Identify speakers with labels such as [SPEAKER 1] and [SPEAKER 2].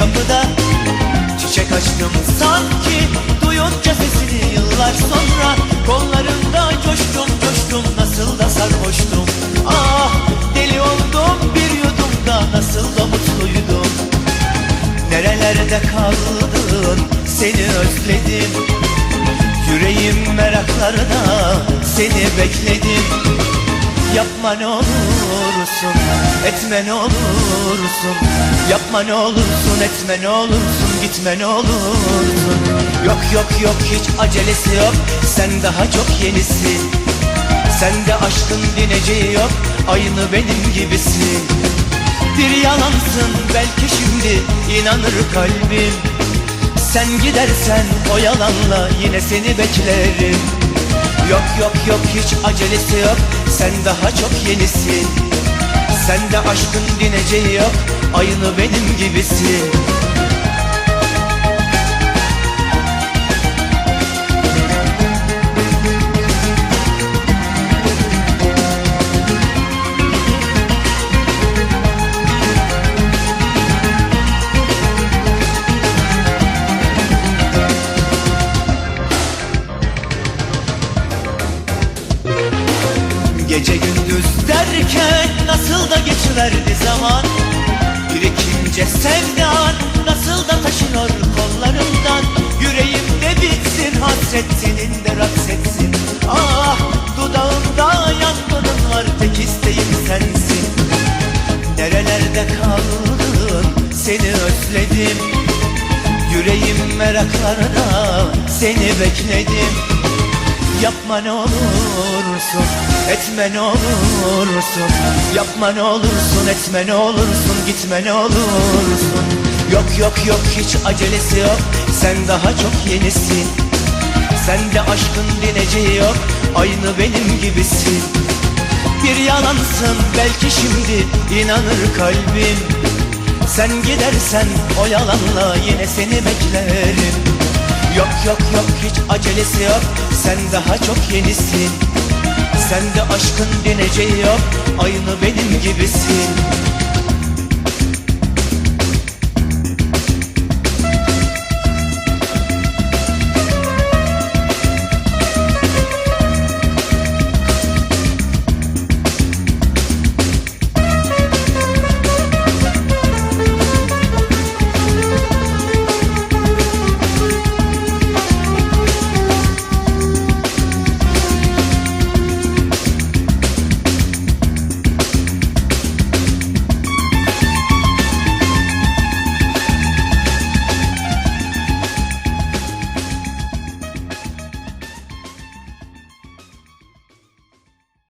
[SPEAKER 1] kapıda. Çiçek açtım sanki duyunca sesini yıllar sonra. Kollarında coştum coştum nasıl da sarhoştum. Ah deli oldum bir yudumda nasıl da mutluydum. Nerelerde kaldın seni özledim. Yüreğim meraklarda seni bekledim Yapma ne olursun, etme ne olursun. Yapma ne olursun, etme ne olursun, gitme ne olursun. Yok yok yok hiç acelesi yok, sen daha çok yenisin. Sende aşkın dineceği yok, aynı benim gibisin. Bir yalansın belki şimdi inanır kalbim. Sen gidersen o yalanla yine seni beklerim. Yok yok yok hiç acelesi yok Sen daha çok yenisin. Sende aşkın dineceği yok Aynı benim gibisin Gece gündüz derken nasıl da geçiverdi zaman? Birikince sevdan nasıl da taşınır kollarımdan? Yüreğimde bitsin hasret senin de raksetsin. Ah dudağımda yangının var tek isteğim sensin. Nerelerde kaldın seni özledim. Yüreğim meraklarda seni bekledim Yapma ne olursun, etme ne olursun. Yapma ne olursun, etme ne olursun, gitme ne olursun. Yok yok yok hiç acelesi yok, sen daha çok yenisin. Sende aşkın dineceği yok, aynı benim gibisin. Bir yalansın belki şimdi inanır kalbim. Sen gidersen o yalanla yine seni beklerim Yok yok yok hiç acelesi yok. Sen daha çok yenisin. Sende aşkın dineceği yok. Aynı benim gibisin